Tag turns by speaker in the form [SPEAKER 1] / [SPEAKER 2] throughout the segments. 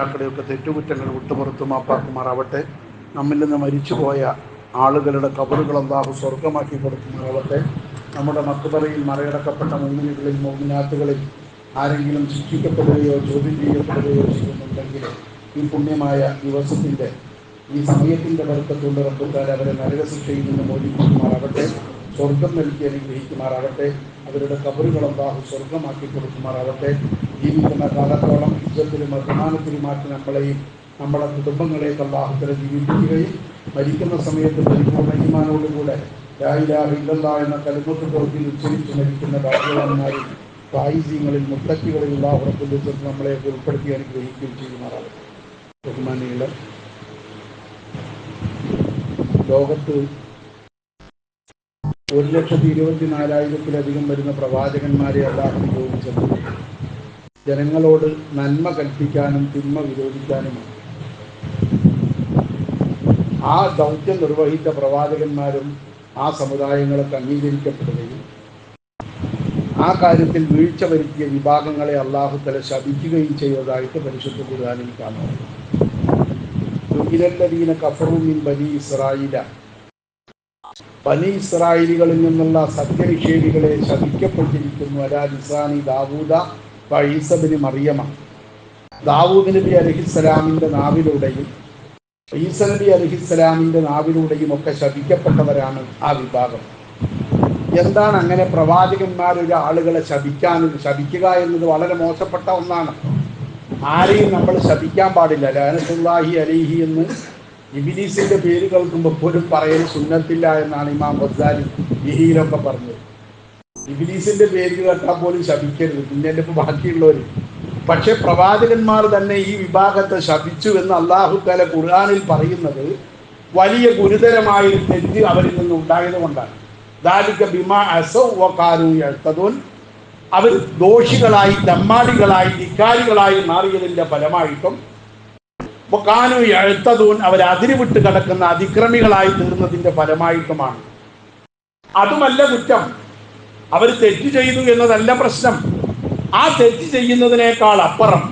[SPEAKER 1] ാക്കളുടെയൊക്കെ തെറ്റുകുറ്റങ്ങൾ വിട്ടുപുറത്തു മാപ്പാക്കുമാറാവട്ടെ. നമ്മിൽ നിന്ന് മരിച്ചുപോയ ആളുകളുടെ കബറുകൾ അള്ളാഹു സ്വർഗമാക്കി കൊടുക്കുമാറാവട്ടെ. നമ്മുടെ മക്കുപറയിൽ മറയടക്കപ്പെട്ട മുമ്മിനുകളിൽ മോമിനാത്തുകളിൽ ആരെങ്കിലും ശിക്ഷിക്കപ്പെടുകയോ ചോദ്യം ചെയ്യപ്പെടുകയോ ചെയ്യുന്നുണ്ടെങ്കിൽ ഈ പുണ്യമായ ദിവസത്തിന്റെ ഈ സമയത്തിന്റെ വർക്കത്തുകൊണ്ട് റബ്ബുക്കാർ അവരെ നരകശിക്ഷയിൽ നിന്ന് മോചിപ്പിക്കുമാറാവട്ടെ. സ്വർഗം നൽകി അനുഗ്രഹിക്കുമാറാവട്ടെ. അവരുടെ കബറുകൾ അള്ളാഹു സ്വർഗമാക്കി കൊടുക്കുമാറാവട്ടെ ജീവിക്കുന്ന കാലത്തോളം യുദ്ധത്തിലും അഭിമാനത്തിലുമാക്കി നമ്മളെയും നമ്മളെ കുടുംബങ്ങളെയും അള്ളാഹുത്തരെ ജീവിപ്പിക്കുകയും മരിക്കുന്ന സമയത്ത് പരിപൂർണ ഈമാനോടുകൂടെ ഇല്ലല്ല എന്ന കലിമത്ത് പുറത്തിൽ ഉച്ചരിച്ച് മരിക്കുന്ന ഭാഗ്യവാന്മാരിൽ ഫായിസീങ്ങളിൽ മുത്തക്കികളിൽ അള്ളാഹുറപ്പിൽ നമ്മളെ ഉൾപ്പെടുത്തി അനുഗ്രഹിക്കുകയും ചെയ്യുമാറാവട്ടെ ബഹുമാനികളെ ലോകത്ത് ഒരു ലക്ഷത്തി ഇരുപത്തി നാലായിരത്തിലധികം വരുന്ന പ്രവാചകന്മാരെ അല്ലാഹു നിയോഗിച്ചത്. ജനങ്ങളോട് നന്മ കൽപ്പിക്കാനും തിന്മ വിരോധിക്കാനുമാണ് ആ ദൗത്യം നിർവഹിച്ച പ്രവാചകന്മാരും ആ സമുദായങ്ങളെ അംഗീകരിക്കപ്പെടുകയും ആ കാര്യത്തിൽ വീഴ്ച വരുത്തിയ വിഭാഗങ്ങളെ അള്ളാഹു തല ശപിക്കുകയും ചെയ്തതായിട്ട് പരിശുദ്ധ കഫറുമിൻ ബനി ഇസ്രായില ബനി ഇസ്രായേലികളിൽ നിന്നുള്ള സത്യനിഷേധികളെ ശപിക്കപ്പെട്ടിരിക്കുന്നു. അലാ ലിസാനി ദാവൂദ ഈസബിന് മറിയമ. ദാവൂദ് നബി അലഹിസ്സലാമിന്റെ നാവിലൂടെയും ഈസ നബി അലഹിസ്സലാമിന്റെ നാവിലൂടെയും ഒക്കെ ശപിക്കപ്പെട്ടവരാണ് ആ വിഭാഗം. എന്താണ് അങ്ങനെ പ്രവാചകന്മാരൊരു ആളുകളെ ശപിക്കാൻ ശപിക്കുക എന്നത് വളരെ മോശപ്പെട്ട ഒന്നാണ്. ആരെയും നമ്മൾ ശപിക്കാൻ പാടില്ല. ലാനസുല്ലാഹി അലിഹി എന്ന് ഇബിലീസിന്റെ പേര് കേൾക്കുമ്പോൾ പോലും പറയൽ സുന്നത്തില്ല എന്നാണ് ഇമാം ബസാലി ഇഹിയിലൊക്കെ പറഞ്ഞത്. ഇബിലീസിന്റെ പേര് കേട്ടാൽ പോലും ശപിക്കരുത്. പിന്നെ ഇപ്പോൾ ബാക്കിയുള്ളവർ പക്ഷെ പ്രവാചകന്മാർ തന്നെ ഈ വിഭാഗത്തെ ശപിച്ചു എന്ന് അള്ളാഹു തല ഖുർആാനിൽ പറയുന്നത് വലിയ ഗുരുതരമായ തെറ്റ് അവരിൽ നിന്ന് ഉണ്ടായത് കൊണ്ടാണ്. ദാലിക്ക ബിമാ അസൗകാരു എഴുത്തതോൻ അവർ ദോഷികളായി ദമ്മാടികളായി ധിക്കാരികളായി മാറിയതിന്റെ ഫലമായിട്ടും കാനു എഴുത്തതൂൻ അവർ അതിരുവിട്ട് കിടക്കുന്ന അതിക്രമികളായി തീർന്നതിന്റെ ഫലമായിട്ടുമാണ്. അതുമല്ല കുറ്റം. അവർ തെറ്റ് ചെയ്തു എന്നതല്ല പ്രശ്നം. ആ തെറ്റ് ചെയ്യുന്നതിനേക്കാൾ അപ്പുറം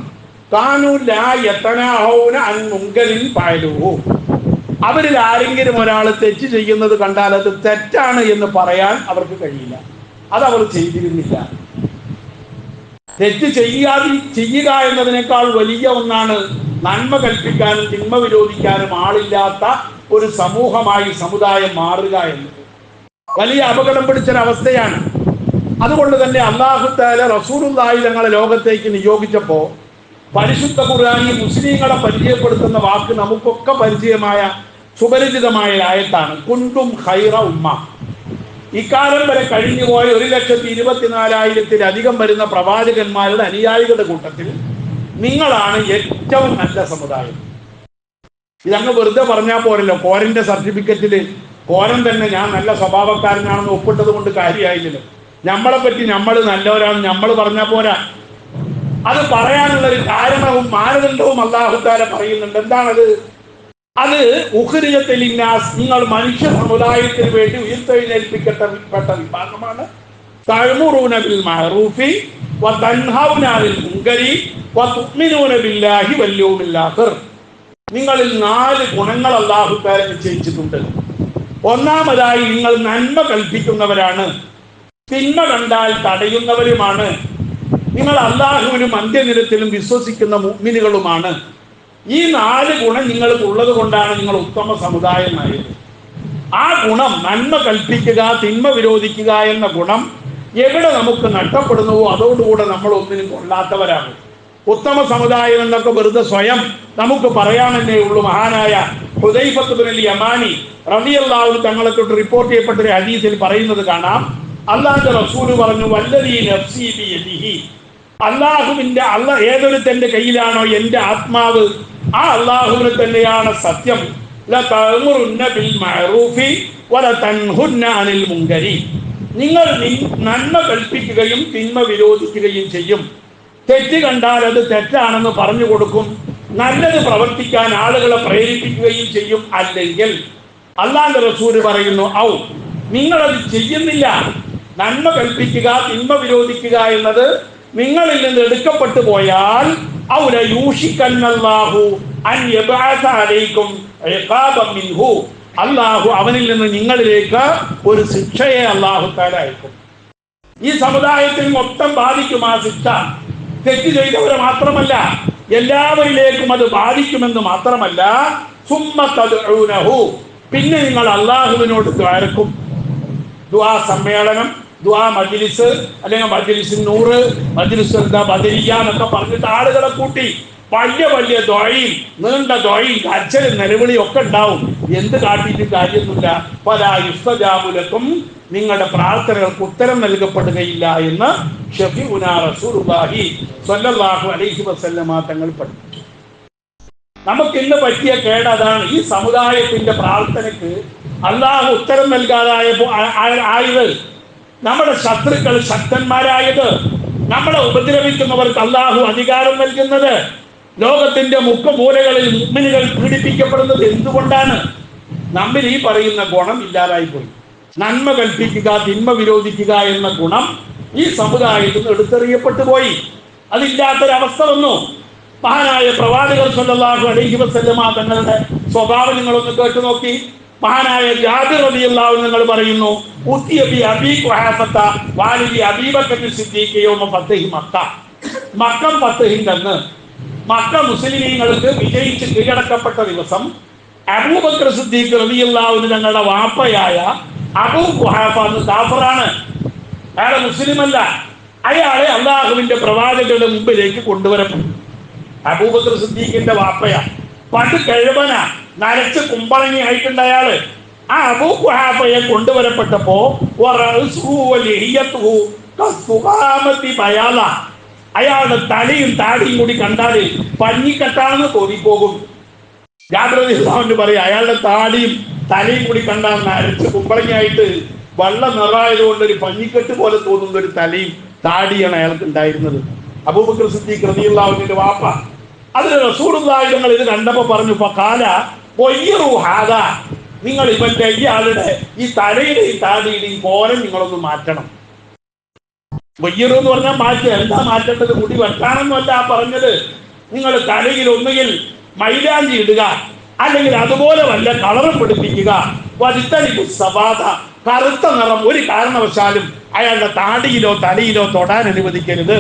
[SPEAKER 1] കാനു ലാ യത്തനാഹൗന അൻ മുങ്കലിൻ പായലുവോ അവരിൽ ആരെങ്കിലും ഒരാൾ തെറ്റ് ചെയ്യുന്നത് കണ്ടാൽ അത് തെറ്റാണ് എന്ന് പറയാൻ അവർക്ക് കഴിയില്ല. അത് അവർ ചെയ്തിരുന്നില്ല. തെറ്റ് ചെയ്യാതി ചെയ്യുക എന്നതിനേക്കാൾ വലിയ ഒന്നാണ് നന്മ കൽപ്പിക്കാനും തിന്മ വിരോധിക്കാനും ആളില്ലാത്ത ഒരു സമൂഹമായി സമുദായം മാറുക എന്നത് വലിയ അപകടം പിടിച്ചൊരവസ്ഥയാണ്. അതുകൊണ്ട് തന്നെ അള്ളാഹുത്താല റസൂറുല്ലായി ഞങ്ങളെ ലോകത്തേക്ക് നിയോഗിച്ചപ്പോൾ പരിശുദ്ധ ഖുർആാനി മുസ്ലിങ്ങളെ പരിചയപ്പെടുത്തുന്ന വാക്ക് നമുക്കൊക്കെ പരിചയമായ സുപരിചിതമായ ആയത്താണ്. കുണ്ടും ഹൈറ ഉമ്മ. ഇക്കാലം വരെ കഴിഞ്ഞുപോയ ഒരു ലക്ഷത്തി ഇരുപത്തിനാലായിരത്തിലധികം വരുന്ന പ്രവാചകന്മാരുടെ അനുയായികളുടെ കൂട്ടത്തിൽ നിങ്ങളാണ് ഏറ്റവും നല്ല സമുദായം. ഇതങ്ങ് വെറുതെ പറഞ്ഞാൽ പോരല്ലോ. കോരന്റെ സർട്ടിഫിക്കറ്റിൽ കോരൻ തന്നെ ഞാൻ നല്ല സ്വഭാവക്കാരനാണെന്ന് ഒപ്പിട്ടത് കൊണ്ട് കാര്യമായില്ലല്ലോ നമ്മളെ പറ്റി നമ്മൾ നല്ലവരാണ് നമ്മൾ പറഞ്ഞാൽ പോരാ. അത് പറയാനുള്ള ഒരു കാരണവും മാനദണ്ഡവും അള്ളാഹുദാര പറയുന്നുണ്ട്. എന്താണത്? അത് ഉഹരിയത്തിലിന്നാസ് നിങ്ങൾ മനുഷ്യ സമുദായത്തിന് വേണ്ടി ഉയർത്തെഴുന്നേൽപ്പിക്കപ്പെട്ട വിഭാഗമാണ്. ബിൽ വതുഅ്മിനൂന ബില്ലാഹി നിങ്ങളിൽ നാല് ഗുണങ്ങൾ തആല നിശ്ചയിച്ചിട്ടുണ്ട്. ഒന്നാമതായി നിങ്ങൾ നന്മ കൽപ്പിക്കുന്നവരാണ്. തിന്മ കണ്ടാൽ തടയുന്നവരുമാണ്. നിങ്ങൾ അള്ളാഹുവിനും അന്ത്യനിരത്തിലും വിശ്വസിക്കുന്ന മുഗ്മിനുകളുമാണ് ഈ നാല് ഗുണം നിങ്ങൾക്കുള്ളത് കൊണ്ടാണ് നിങ്ങൾ ഉത്തമ സമുദായമായത്. ആ ഗുണം നന്മ കൽപ്പിക്കുക തിന്മ വിരോധിക്കുക എന്ന ഗുണം എവിടെ നമുക്ക് നഷ്ടപ്പെടുന്നുവോ അതോടുകൂടെ നമ്മൾ ഒന്നിനും കൊള്ളാത്തവരാണ് ഉത്തമ സമുദായം എന്നൊക്കെ വെറുതെ സ്വയം നമുക്ക് പറയാമെന്നേ ഉള്ളൂ. മഹാനായ ഹുദൈഫത്തുബിൻ യമാനി റളിയല്ലാഹു തങ്ങളെ തൊട്ട് റിപ്പോർട്ട് ചെയ്യപ്പെട്ട ഒരു ഹദീസിൽ പറയുന്നത് കാണാം. അള്ളാന്റെ റസൂൽ പറഞ്ഞു വല്ലതീ അള്ളാഹുവിന്റെ അല്ല ഏതൊരുത്തന്റെ കയ്യിലാണോ എന്റെ ആത്മാവ് ആ അള്ളാഹുവിന് തന്നെയാണ് സത്യം. നിങ്ങൾ നന്മ കൽപ്പിക്കുകയും തിന്മ വിരോധിക്കുകയും ചെയ്യും. തെറ്റ് കണ്ടാൽ അത് തെറ്റാണെന്ന് പറഞ്ഞു കൊടുക്കും. നല്ലത് പ്രവർത്തിക്കാൻ ആളുകളെ പ്രേരിപ്പിക്കുകയും ചെയ്യും. അല്ലെങ്കിൽ അള്ളാന്റെ റസൂര് പറയുന്നു ഔ നിങ്ങളത് ചെയ്യുന്നില്ല. നന്മ കൽപ്പിക്കുക തിന്മ വിരോധിക്കുക എന്നത് നിങ്ങളിൽ നിന്ന് എടുക്കപ്പെട്ടു പോയാൽ അലൈക്കും ഇഖാബൻ മിൻഹു. അല്ലാഹു അവനിൽ നിന്ന് നിങ്ങളിലേക്ക് ഒരു ശിക്ഷയെ അള്ളാഹു അയക്കും. ഈ സമുദായത്തിൽ മൊത്തം ബാധിക്കും ആ ശിക്ഷ. തെറ്റ് ചെയ്തവരെ മാത്രമല്ല എല്ലാവരിലേക്കും അത് ബാധിക്കുമെന്ന് മാത്രമല്ല പിന്നെ നിങ്ങൾ അള്ളാഹുവിനോട് ദ്വാരക്കും. ദുആ സമ്മേളനം ദുആ മജ്ലിസ് അല്ലെങ്കിൽ മജ്ലിസ് നൂറ് മജ്ലിസ് എന്താ ബദരിയ എന്നൊക്കെ പറഞ്ഞിട്ട് ആളുകളെ കൂട്ടി വലിയ വലിയ ദ്വയും നീണ്ട ദ്വയും കരച്ചലും നിലവിളിയും ഒക്കെ ഉണ്ടാവും. എന്ത് കാട്ടിയിട്ട് കാര്യമൊന്നുമില്ല. പല യുസ്തജാബുലക്കും നിങ്ങളുടെ പ്രാർത്ഥനകൾക്ക് ഉത്തരം നൽകപ്പെടുകയില്ല എന്ന് ഷഫി ഉനാ സ്വല്ലല്ലാഹു അലൈഹി വസല്ലമ തങ്ങൾ പഠിപ്പിച്ചു. നമുക്ക് ഇന്ന് പറ്റിയ കേട് അതാണ് ഈ സമുദായത്തിന്റെ പ്രാർത്ഥനയ്ക്ക് അള്ളാഹു ഉത്തരം നൽകാതായ ആ- ആ- ആയത്. നമ്മുടെ ശത്രുക്കൾ ശക്തന്മാരായത് നമ്മളെ ഉപദ്രവിക്കുന്നവർക്ക് അള്ളാഹു അധികാരം നൽകുന്നത്. ലോകത്തിന്റെ മുക്കുമൂലകളിൽ മുഗ്മിനുകൾ പീഡിപ്പിക്കപ്പെടുന്നത് എന്തുകൊണ്ടാണ്? നമ്മിൽ ഈ പറയുന്ന ഗുണം ഇല്ലാതായി പോയി നന്മ കൽപ്പിക്കുക തിന്മ വിരോധിക്കുക എന്ന ഗുണം ഈ സമുദായത്തിൽ നിന്ന് എടുത്തെറിയപ്പെട്ടു പോയി. അതില്ലാത്തൊരവസ്ഥ വന്നു. മഹാനായ പ്രവാചകർ സല്ലാഹു അലൈഹി വസല്ലമ തങ്ങളുടെ സ്വഭാവം നിങ്ങളൊന്ന് കേട്ടു നോക്കി മഹാനായ ജാബിർ റളിയല്ലാഹു നിങ്ങൾ പറയുന്നു ഉത്തിയ ബി അബീ ഖുഹാഫത്ത വാലിദി അബീബക്കർ സിദ്ദീഖ് യൗമ ഫത്ഹി മക്ക. മക്കം ഫത്ഹിന്റെ അന്ന് മക്ക മുസ്ലിമീങ്ങൾക്ക് വിജയിച്ച് കീഴടക്കപ്പെട്ട ദിവസം അബൂബക്കർ സിദ്ദീഖ് റളിയല്ലാഹു തങ്ങളുടെ വാപ്പയായ അബൂ ഖുഹാഫ എന്ന് കാഫറാണ്. അയാളെ മുസ്ലിമല്ല. അയാളെ അള്ളാഹുവിന്റെ പ്രവാചകരുടെ മുമ്പിലേക്ക് കൊണ്ടുവരപ്പെട്ടു അബൂബക്കർ സിദ്ദീഖിന്റെ വാപ്പയ. പണ്ട് കഴിവന. നരച്ച് കുമ്പളങ്ങി ആയിട്ടുണ്ട് അയാൾ. ആ അബൂ ഖുഹാഫയെ കൊണ്ടുവരപ്പെട്ടപ്പോ. അയാളുടെ തലയും താടിയും കൂടി കണ്ടാൽ പഞ്ഞിക്കട്ടാന്ന് തോന്നിപ്പോകും. ജാഗ്രത പറയാം അയാളുടെ താടിയും തലയും കൂടി കണ്ടാൽ നരച്ച് കുമ്പളങ്ങിയായിട്ട് വെള്ള നിറായതുകൊണ്ട് ഒരു പഞ്ഞിക്കെട്ട് പോലെ തോന്നുന്ന ഒരു തലയും താടിയാണ് അയാൾക്ക് ഉണ്ടായിരുന്നത്. അബൂബക്കർ സിദ്ദീഖ് റളിയല്ലാഹുവിന്റെ വാപ്പ. അതിൽ റസൂലുള്ളാഹിങ്ങൾ ഇത് കണ്ടപ്പോ പറഞ്ഞു കാല ഹാദ നിങ്ങൾ ഇവന്റെ ഈ ആളുടെ ഈ തലയുടെയും താടിയുടെയും കോലം നിങ്ങളൊന്ന് മാറ്റണം. വയ്യറു എന്ന് പറഞ്ഞാൽ മാറ്റുക എന്താ മാറ്റേണ്ടത്? മുടി വെട്ടാണെന്നല്ല പറഞ്ഞത്. നിങ്ങൾ തലയിൽ ഒന്നുകിൽ മൈലാഞ്ചി ഇടുക അല്ലെങ്കിൽ അതുപോലെ വല്ല കളറും പിടിപ്പിക്കുക. വലുത്തനിപ്പു സവാദ കറുത്ത നിറം ഒരു കാരണവശാലും അയാളുടെ താടിയിലോ തലയിലോ തൊടാൻ അനുവദിക്കരുത്.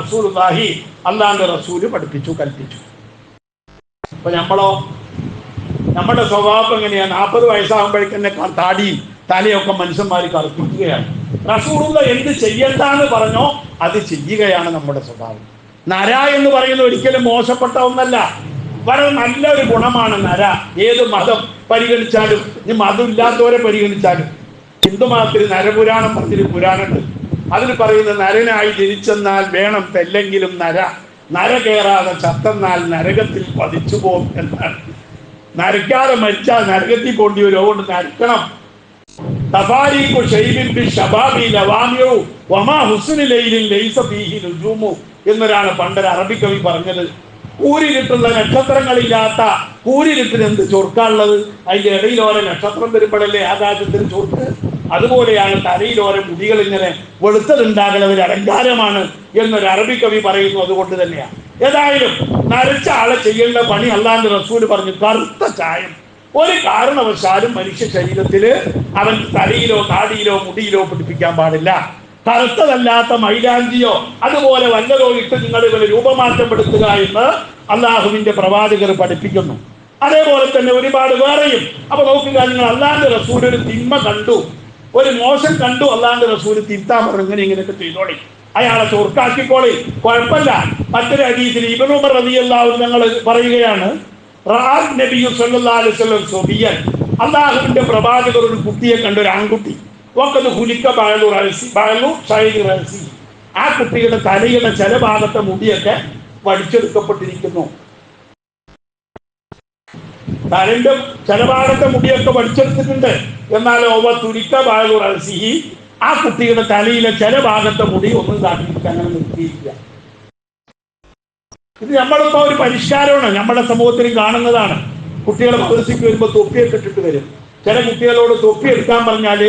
[SPEAKER 1] റസൂലുള്ളാഹി അള്ളാന്റെ റസൂൽ പഠിപ്പിച്ചു കൽപ്പിച്ചു. അപ്പൊ നമ്മളോ നമ്മുടെ സ്വഭാവം എങ്ങനെയാണ്? നാൽപ്പത് വയസ്സാകുമ്പോഴേക്കന്നെ താടിയും തലയൊക്കെ മനുഷ്യന്മാർ കറുപ്പിക്കുകയാണ്. റസൂറുള്ള എന്ത് ചെയ്യണ്ടെന്ന് പറഞ്ഞോ അത് ചെയ്യുകയാണ് നമ്മുടെ സ്വഭാവം. നര എന്ന് പറയുന്നത് ഒരിക്കലും മോശപ്പെട്ട ഒന്നല്ല. വളരെ നല്ലൊരു ഗുണമാണ് നര. ഏത് മതം പരിഗണിച്ചാലും ഇനി മതം ഇല്ലാത്തവരെ പരിഗണിച്ചാലും. ഹിന്ദു മതത്തിൽ നരപുരാണം പറഞ്ഞൊരു പുരാണുണ്ട് അതിൽ പറയുന്ന നരനായി ജനിച്ചെന്നാൽ വേണം തെല്ലെങ്കിലും നര. നര കയറാതെ ചത്തെന്നാൽ നരകത്തിൽ പതിച്ചു പോകും എന്നാണ്. നരക്കാതെ മരിച്ചാൽ നരകത്തിൽ കൊണ്ടുവരും വരും അതുകൊണ്ട് നരക്കണം ബി ഷബാബി വമാ ലൈലിൻ ലൈസ എന്നൊരാണ് പണ്ടൊരു അറബി കവി പറഞ്ഞത്. കൂരിരുട്ടുള്ള നക്ഷത്രങ്ങളില്ലാത്ത കൂരിരുട്ടിന് എന്ത് ചൊർക്കാനുള്ളത് അതിന്റെ ഇടയിലോരെ നക്ഷത്രം വരുമ്പോഴല്ലേ ആകാശത്തിന് ചൊർക്ക് അതുപോലെയാണ് തലയിലോരെ മുടികൾ ഇങ്ങനെ വെളുത്തതുണ്ടാകുന്ന ഒരു അലങ്കാരമാണ് എന്നൊരു അറബി കവി പറയുന്നു അതുകൊണ്ട് തന്നെയാണ്. ഏതായാലും നരച്ച ആളെ ചെയ്യേണ്ട പണി അല്ലാണ്ട് റസൂൽ പറഞ്ഞു കറുത്ത ചായം. ഒരു കാരണവശാലും മനുഷ്യ ശരീരത്തിൽ അവൻ തലയിലോ താടിയിലോ മുടിയിലോ പിടിപ്പിക്കാൻ പാടില്ല. കറുത്തതല്ലാത്ത മൈലാഞ്ചിയോ അതുപോലെ വല്ലതോ ഇട്ട് നിങ്ങൾ ഇവരെ രൂപമാറ്റപ്പെടുത്തുക എന്ന് അള്ളാഹുവിന്റെ പ്രവാചകർ പഠിപ്പിക്കുന്നു. അതേപോലെ തന്നെ ഒരുപാട് വേറെയും. അപ്പൊ നോക്കുക നിങ്ങൾ അള്ളാന്റെ റസൂൽ തിന്മ കണ്ടു. ഒരു മോശം കണ്ടു അള്ളാന്റെ റസൂൽ തിരുത്താൻ പറഞ്ഞു ഇങ്ങനെ ഇങ്ങനെയൊക്കെ ചെയ്തോളി. അയാളെ ചോർക്കാക്കിക്കോളി കുഴപ്പമില്ല. മറ്റൊരു അതീതിൽ ഇബനുമർ റളിയല്ലാഹു ഞങ്ങൾ പറയുകയാണ് റാബ് സല്ലല്ലാഹു അലൈഹി വസല്ലം അള്ളാഹുവിന്റെ പ്രവാചകർ ഒരു കുട്ടിയെ കണ്ട ഒരു ആൺകുട്ടി. ഒക്കത് ഹുലിക്ക ബാലു റഹസി ബാലു ഷൈദ് റഹസി ആ കുട്ടിയുടെ തലയുടെ ചില ഭാഗത്തെ മുടിയൊക്കെ വടിച്ചെടുക്കപ്പെട്ടിരിക്കുന്നു തലന്റെ ചില ഭാഗത്തെ മുടിയൊക്കെ വടിച്ചെടുത്തിട്ടുണ്ട് എന്നാൽ ഓവ തുരിക്ക ബാലു റഹസി ആ കുട്ടിയുടെ തലയിലെ ചില ഭാഗത്തെ മുടി ഒന്നും കാട്ടിയിട്ട് അങ്ങനെ നിർത്തിയിരിക്കുക. ഇത് നമ്മളിപ്പോ ഒരു പരിഷ്കാരമാണ്. നമ്മുടെ സമൂഹത്തിൽ കാണുന്നതാണ്. കുട്ടികളെ മദ്രസയ്ക്ക് വരുമ്പോൾ തൊപ്പിയൊക്കെ ഇട്ടിട്ട് വരും. ചില കുട്ടികളോട് തൊപ്പി എടുക്കാൻ പറഞ്ഞാൽ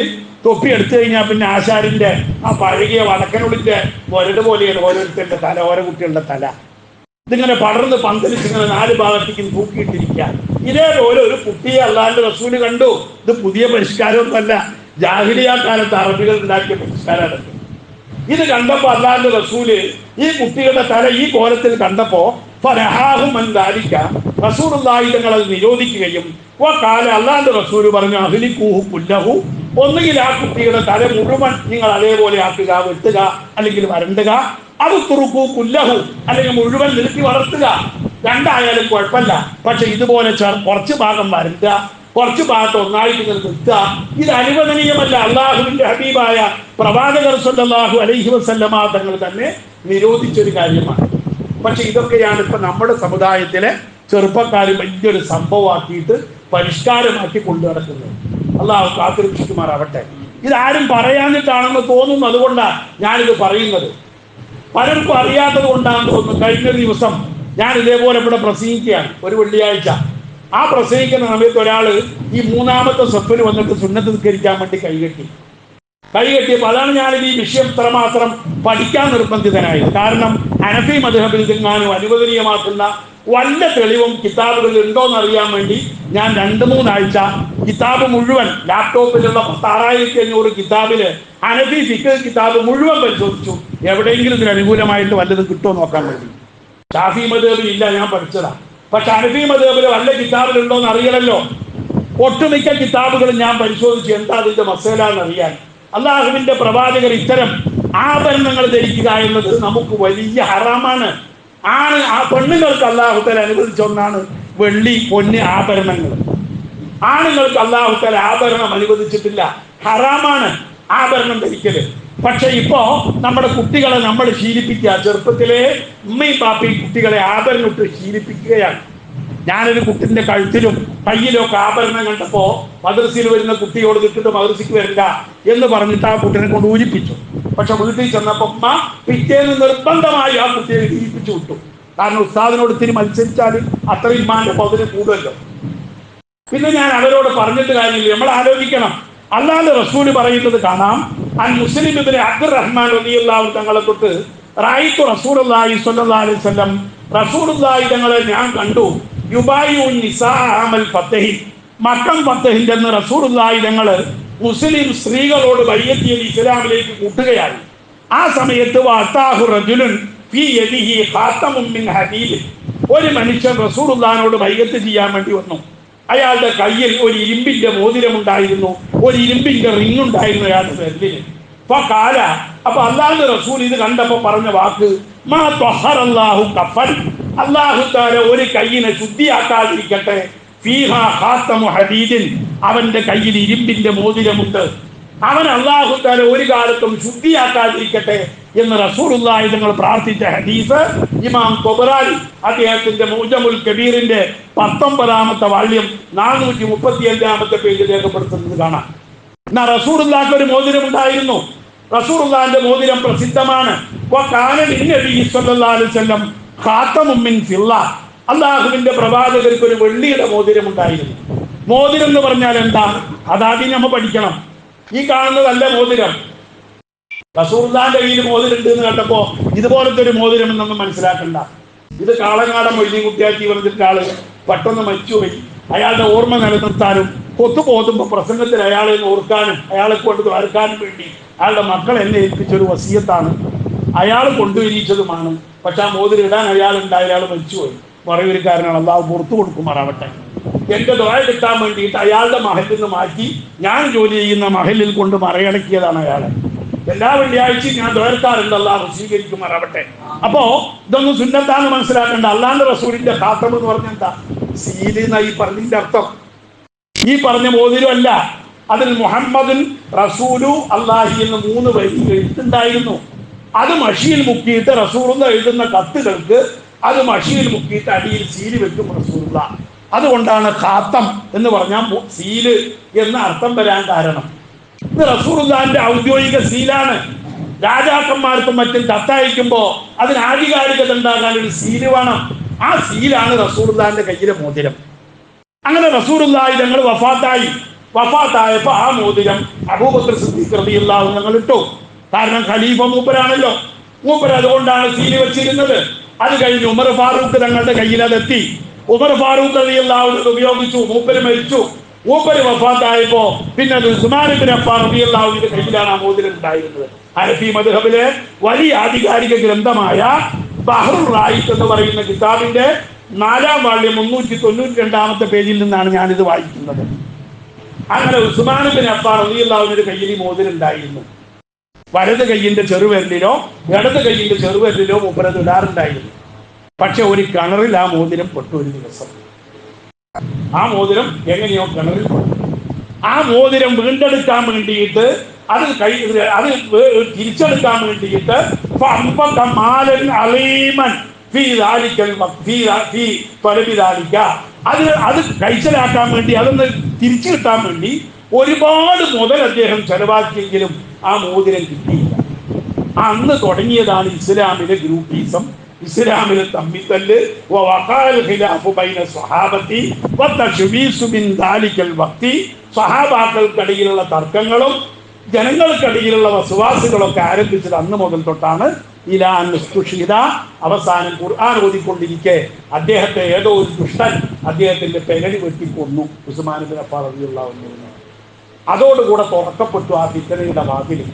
[SPEAKER 1] തൊപ്പി എടുത്തു കഴിഞ്ഞാൽ പിന്നെ ആശാരിന്റെ ആ പഴകിയ വടക്കനുള്ളിന്റെ ഒരട് പോലെയാണ് ഓരോരുത്തരുടെ തല ഓരോ കുട്ടികളുടെ തല. ഇതിങ്ങനെ പടർന്ന് പന്തലിച്ച് ഇങ്ങനെ നാല് ഭാഗത്തേക്ക് തൂക്കിയിട്ടിരിക്കുക. ഇതേപോലെ ഒരു കുട്ടിയെ അള്ളാന്റെ റസൂൽ കണ്ടു. ഇത് പുതിയ പരിഷ്കാരമൊന്നുമല്ല. ജാഹിലിയ കാലത്ത് അറബികൾ ഉണ്ടാക്കിയ പരിഷ്കാരമാണ് ഇത് കണ്ടപ്പോ അള്ളാന്റെ റസൂൽ ഈ കുട്ടികളുടെ തല ഈ കോലത്തിൽ കണ്ടപ്പോ ഫരഹാഹും അത് നിരോധിക്കുകയും അള്ളാന്റെ റസൂൽ പറഞ്ഞു അഹിലിക്കൂഹു കുല്ലഹു ഒന്നുകിൽ ആ കുട്ടിയുടെ തല മുഴുവൻ നിങ്ങൾ അതേപോലെ ആക്കുക വെട്ടുക അല്ലെങ്കിൽ വരണ്ടുക. അത് തുറുക്കു കുല്ലഹു അല്ലെങ്കിൽ മുഴുവൻ നിർത്തി വളർത്തുക. രണ്ടായാലും കുഴപ്പമില്ല. പക്ഷെ ഇതുപോലെ കുറച്ച് ഭാഗം വരണ്ടുക. കുറച്ച് ഭാഗത്ത് ഒന്നായിട്ട് ഇങ്ങനെ നിൽക്കുക ഇത് അനുവദനീയമല്ല. അള്ളാഹുവിന്റെ ഹബീബായ പ്രവാചകർ സല്ലാഹു അലൈഹി വസല്ലമ തങ്ങൾ തന്നെ നിരോധിച്ചൊരു കാര്യമാണ്. പക്ഷെ ഇതൊക്കെയാണ് ഇപ്പൊ നമ്മുടെ സമുദായത്തിലെ ചെറുപ്പക്കാർ വലിയൊരു സംഭവമാക്കിയിട്ട് പരിഷ്കാരമാക്കി കൊണ്ടു നടക്കുന്നത് അള്ളാഹു കാത്തിരക്ഷിക്കുമാറാവട്ടെ. ഇതാരും പറയാഞ്ഞിട്ടാണെന്ന് തോന്നുന്നു. അതുകൊണ്ടാണ് ഞാനിത് പറയുന്നത്. പലർക്കും അറിയാത്തത് കൊണ്ടാണെന്ന് തോന്നുന്നു. കഴിഞ്ഞ ദിവസം ഞാൻ ഇതേപോലെ ഇവിടെ പ്രസംഗിക്കുകയാണ്. ഒരു വെള്ളിയാഴ്ച ആ പ്രസംഗിക്കുന്ന സമയത്ത് ഒരാൾ ഈ മൂന്നാമത്തെ സ്വപ്പിന് വന്നിട്ട് സുന്നത്ത് നിസ്കരിക്കാൻ വേണ്ടി കൈകെട്ടി കൈകെട്ടിയപ്പോൾ അതാണ് ഞാനിത് ഈ വിഷയം ഇത്രമാത്രം പഠിക്കാൻ നിർബന്ധിതനായത്. കാരണം അനഫി മധുഹബിൽ തിങ്ങാനും അനുവദനീയമാക്കുന്ന വല്ല തെളിവും കിതാബുകളിൽ ഉണ്ടോന്ന് അറിയാൻ വേണ്ടി ഞാൻ രണ്ട് മൂന്നാഴ്ച കിതാബ് മുഴുവൻ ലാപ്ടോപ്പിലുള്ള പത്താറായിരത്തി അഞ്ഞൂറ് കിതാബിൽ അനഫി ഫിക്ക് കിതാബ് മുഴുവൻ പരിശോധിച്ചു. എവിടെയെങ്കിലും ഇതിന് അനുകൂലമായിട്ട് വല്ലതും കിട്ടുമോ നോക്കാൻ വേണ്ടി. ഷാഫി മധുഹബിൽ ഇല്ല ഞാൻ പഠിച്ചതാ. പക്ഷെ അനഫി മദേബിൽ വല്ല കിതാബിലുണ്ടോ എന്ന് ഒട്ടുമിക്ക കിതാബുകളും ഞാൻ പരിശോധിച്ച് എന്താ അതിന്റെ മസേല എന്നറിയാൻ അള്ളാഹുവിന്റെ പ്രവാചകർ ഇത്തരം ആഭരണങ്ങൾ ധരിക്കുക എന്നത് നമുക്ക് വലിയ ഹറാമാണ്. ആണ് ആ പെണ്ണുങ്ങൾക്ക് അള്ളാഹുത്തല അനുവദിച്ച ഒന്നാണ് വെള്ളി പൊന്ന് ആഭരണങ്ങൾ. ആണുങ്ങൾക്ക് അള്ളാഹുത്തല ആഭരണം അനുവദിച്ചിട്ടില്ല. ഹറാമാണ് ആഭരണം ധരിക്കൽ. പക്ഷെ ഇപ്പോ നമ്മുടെ കുട്ടികളെ നമ്മൾ ശീലിപ്പിക്കുക. ചെറുപ്പത്തിലെ ഉമ്മയും പാപ്പയും കുട്ടികളെ ആഭരണം ഇട്ട് ശീലിപ്പിക്കുകയാണ്. ഞാനൊരു കുട്ടിന്റെ കഴുത്തിലും കയ്യിലും ഒക്കെ ആഭരണം കണ്ടപ്പോ മദ്രസയിൽ വരുന്ന കുട്ടിയോട് കിട്ടിട്ട് മദ്രസയ്ക്ക് വരില്ല എന്ന് പറഞ്ഞിട്ട് ആ കുട്ടിനെ കൊണ്ട് ഊരിപ്പിച്ചു. പക്ഷെ വീട്ടിൽ ചെന്നപ്പോ ഉമ്മ പിറ്റേന്ന് നിർബന്ധമായി ആ കുട്ടിയെ ജീവിപ്പിച്ചു വിട്ടു. കാരണം ഉസ്താദിനോട് ഇത്തിരി മത്സരിച്ചാൽ അത്രയും മാന്റെ പൗതിന് കൂടുമല്ലോ. പിന്നെ ഞാൻ അവരോട് പറഞ്ഞിട്ട് കാര്യമില്ല. നമ്മൾ ആലോചിക്കണം. അല്ലാതെ റസൂൽ പറയുന്നത് കാണാം. മുസ്ലിം ഇബ്നു അബ്ദുർ റഹ്മാൻ റളിയല്ലാഹു തങ്ങളെ തൊട്ട് റായിത്തു റസൂലുള്ളാഹി സ്വല്ലല്ലാഹു അലൈഹി വസല്ലം റസൂലുള്ളാഹി തങ്ങളെ ഞാൻ കണ്ടു. യുബായു നിസാമൽ ഫത്തഹി. മക്കം ഫത്തഹിന്റെ അന്ന് റസൂലുള്ളാഹി തങ്ങൾ മുസ്ലിം സ്ത്രീകളോട് വയ്യത്തിയത് ഇസ്ലാമിലേക്ക് കൂട്ടുകയായി. ആ സമയത്ത് വാത്താഹു റജുലുൻ ഒരു മനുഷ്യൻ റസൂർ ഉള്ളഹാനോട് ബൈഅത്ത് ചെയ്യാൻ വേണ്ടി വന്നു. അയാളുടെ കയ്യിൽ ഒരു ഇരുമ്പിന്റെ മോതിരമുണ്ടായിരുന്നു. ഒരു ഇരുമ്പിന്റെ റിങ് ഉണ്ടായിരുന്നു അയാളുടെ വിരലിന് അപ്പൊ കാല അപ്പൊ അള്ളാഹു റസൂൽ ഇത് കണ്ടപ്പോ പറഞ്ഞ വാക്ക് മാ അള്ളാഹു താര ഒരു കയ്യിനെ ശുദ്ധിയാക്കാതിരിക്കട്ടെ. ഫീഹാ ഹദീദിൻ. അവന്റെ കയ്യിൽ ഇരുമ്പിന്റെ മോതിരമുണ്ട്. അവൻ അള്ളാഹു താല ഒരു കാലത്തും ശുദ്ധിയാക്കാതിരിക്കട്ടെ എന്ന് റസൂലുള്ളാഹി തങ്ങൾ പ്രാർത്ഥിച്ച ഹദീസ് ഇമാം തൊബറാലി അദ്ദേഹത്തിന്റെ മൂജമുൽ കബീറിന്റെ പത്തൊമ്പതാമത്തെ വാള്യം നാനൂറ്റി മുപ്പത്തി അഞ്ചാമത്തെ പേജ് രേഖപ്പെടുത്തുന്നത് കാണാം. എന്നാ റസൂറുല്ലാക്ക് ഒരു മോതിരം ഉണ്ടായിരുന്നു. റസൂറുല്ലാന്റെ മോതിരം പ്രസിദ്ധമാണ്. അള്ളാഹുവിന്റെ പ്രവാചകർക്ക് ഒരു വെള്ളിയുടെ മോതിരം ഉണ്ടായിരുന്നു. മോതിരം എന്ന് പറഞ്ഞാൽ എന്താ? അതാദ്യം നമ്മൾ പഠിക്കണം. ഈ കാണുന്നതല്ല മോതിരം. റസൂർദാന്റെ കയ്യിൽ മോതിരുണ്ട് എന്ന് കണ്ടപ്പോ ഇതുപോലത്തെ ഒരു മോതിരം എന്നൊന്നും മനസ്സിലാക്കണ്ട. ഇത് കാളങ്ങാടൻ മൊയ്തി കുട്ടിയാക്കി പറഞ്ഞിട്ട് ആൾ പെട്ടെന്ന് മരിച്ചുപോയി. അയാളുടെ ഓർമ്മ നിലനിർത്താനും കൊത്തു കൊത്തുപോകുമ്പോ പ്രസംഗത്തിൽ അയാളെ ഓർക്കാനും അയാളെ കൊണ്ട് വരക്കാനും വേണ്ടി അയാളുടെ മക്കൾ എന്നെ ഏൽപ്പിച്ചൊരു വസീയത്താണ്. അയാൾ കൊണ്ടുവരിച്ചതുമാണ് പക്ഷെ ആ മോതിരം ഇടാൻ അയാളുണ്ടായ അയാൾ മരിച്ചുപോയി. മറയൂരിക്കാരനാണ് അള്ളാഹ് പുറത്തു കൊടുക്കുമാറാവട്ടെ. എന്റെ ദോയ കിട്ടാൻ വേണ്ടിയിട്ട് അയാളുടെ മഹലിൽ നിന്ന് മാറ്റി ഞാൻ ജോലി ചെയ്യുന്ന മഹലിൽ കൊണ്ട് മറയടക്കിയതാണ് അയാളെ എല്ലാ വെള്ളിയാഴ്ചയും ഞാൻ ദ്വേർക്കാറുണ്ട് സ്വീകരിക്കും സ്വീകരിക്കുമാറാവട്ടെ അപ്പോ ഇതൊന്നും സുന്നത്താന്ന് മനസ്സിലാക്കേണ്ട. അള്ളാന്റെ റസൂലിന്റെ ഖാത്തം എന്ന് പറഞ്ഞ എന്താ? സീൽ ഈ പറഞ്ഞതിന്റെ അർത്ഥം. ഈ പറഞ്ഞ മോതിരമല്ല. അതിൽ മുഹമ്മദുൻ റസൂലു അള്ളാഹി എന്ന് മൂന്ന് വരി എഴുത്തുണ്ടായിരുന്നു. അത് മഷിയിൽ മുക്കിയിട്ട് റസൂറുന്ന എഴുതുന്ന കത്തുകൾക്ക് അത് മഷിയിൽ മുക്കിയിട്ട് അടിയിൽ സീലി വെക്കും റസൂറുള്ള അതുകൊണ്ടാണ് ഖാത്തം എന്ന് പറഞ്ഞാൽ സീൽ എന്ന അർത്ഥം വരാൻ കാരണം. ഇത് റസൂറുല്ലാന്റെ ഔദ്യോഗിക സീലാണ്. രാജാക്കന്മാർക്കും മറ്റും കത്തയക്കുമ്പോ അതിന് ആധികാരികത ഉണ്ടാകാൻ ഒരു സീൽ വേണം. ആ സീലാണ് റസൂറുല്ലാന്റെ കയ്യിലെ മോതിരം. അങ്ങനെ റസൂറുല്ലായി ഞങ്ങൾ വഫാത്തായി. വഫാത്തായപ്പോ ആ മോതിരം അബൂബക്കർ സിദ്ദീഖ് ഞങ്ങൾ ഇട്ടു. കാരണം ഖലീഫ മൂപ്പരാണല്ലോ. മൂപ്പർ അതുകൊണ്ടാണ് സീൽ വെച്ചിരുന്നത്. അത് കഴിഞ്ഞ് ഉമർ ഫാറൂഖ് തങ്ങളുടെ കയ്യിൽ അതെത്തി. ഉമർ ഫാറൂഖ് റളിയല്ലാഹു ഉപയോഗിച്ചു മൂപ്പര് മരിച്ചു. മൂപ്പര് വഫാത്തായപ്പോ പിന്നെ അത് ഉസ്മാനിബിൻ അഫ്ഫാൻ റളിയല്ലാഹുവിന്റെ കയ്യിലാണ് ആ മോതിരം ഉണ്ടായിരുന്നത്. ഹനഫി മദ്ഹബിലെ വലിയ ആധികാരിക ഗ്രന്ഥമായ ബഹ്റുൽ റായിത്ത് എന്ന് പറയുന്ന കിതാബിന്റെ നാലാം വാള്യം മുന്നൂറ്റി തൊണ്ണൂറ്റി രണ്ടാമത്തെ പേജിൽ നിന്നാണ് ഞാനിത് വായിക്കുന്നത്. അങ്ങനെ ബിൻ അഫ്ഫാൻ റളിയല്ലാഹുവിന്റെ കയ്യിൽ ഈ മോതിരം ഉണ്ടായിരുന്നു. വലത് കൈയിന്റെ ചെറുവിരലിലോ ഇടത് കൈയിന്റെ ചെറുവിരലിലോ മൂപ്പരത് ഇടാറുണ്ടായിരുന്നു. പക്ഷെ ഒരു കിണറിൽ ആ മോതിരം പെട്ടു ഒരു ദിവസം. ആ മോതിരം എങ്ങനെയോ കിണറിൽ ആ മോതിരം വീണ്ടെടുക്കാൻ വേണ്ടിയിട്ട് അത് കൈ അത് തിരിച്ചെടുക്കാൻ വേണ്ടിയിട്ട് ദാലിക. അത് അത് കൈച്ചലാക്കാൻ വേണ്ടി അതൊന്ന് തിരിച്ചു കിട്ടാൻ വേണ്ടി ഒരുപാട് മുതൽ അദ്ദേഹം ചെലവാക്കിയെങ്കിലും ആ മോതിരം കിട്ടിയില്ല. അന്ന് തുടങ്ങിയതാണ് ഇസ്ലാമിലെ ഗ്രൂപ്പീസം. ഇസ്ലാമിലെ തമ്മിൽ തല്ല് സ്വഹാബത്തി. വഖ്തി. സ്വഹാബാക്കൾക്കിടയിലുള്ള തർക്കങ്ങളും ജനങ്ങൾക്കിടയിലുള്ള വസുവാസുകളൊക്കെ ആരംഭിച്ചത് അന്ന് മുതൽ തൊട്ടാണ്. ഇലാൻ സുഷീത അവസാനം ഖുർആൻ ഓതിക്കൊണ്ടിരിക്കെ. അദ്ദേഹത്തെ ഏതോ ഒരു ദുഷ്ടൻ അദ്ദേഹത്തിന്റെ പെരടി വെട്ടിക്കൊന്നു ഉസ്മാൻ ബിൻ അൻഹു. അതോടുകൂടെ തുറക്കപ്പെട്ടു ആ ഫിത്തനയുടെ വാതിൽ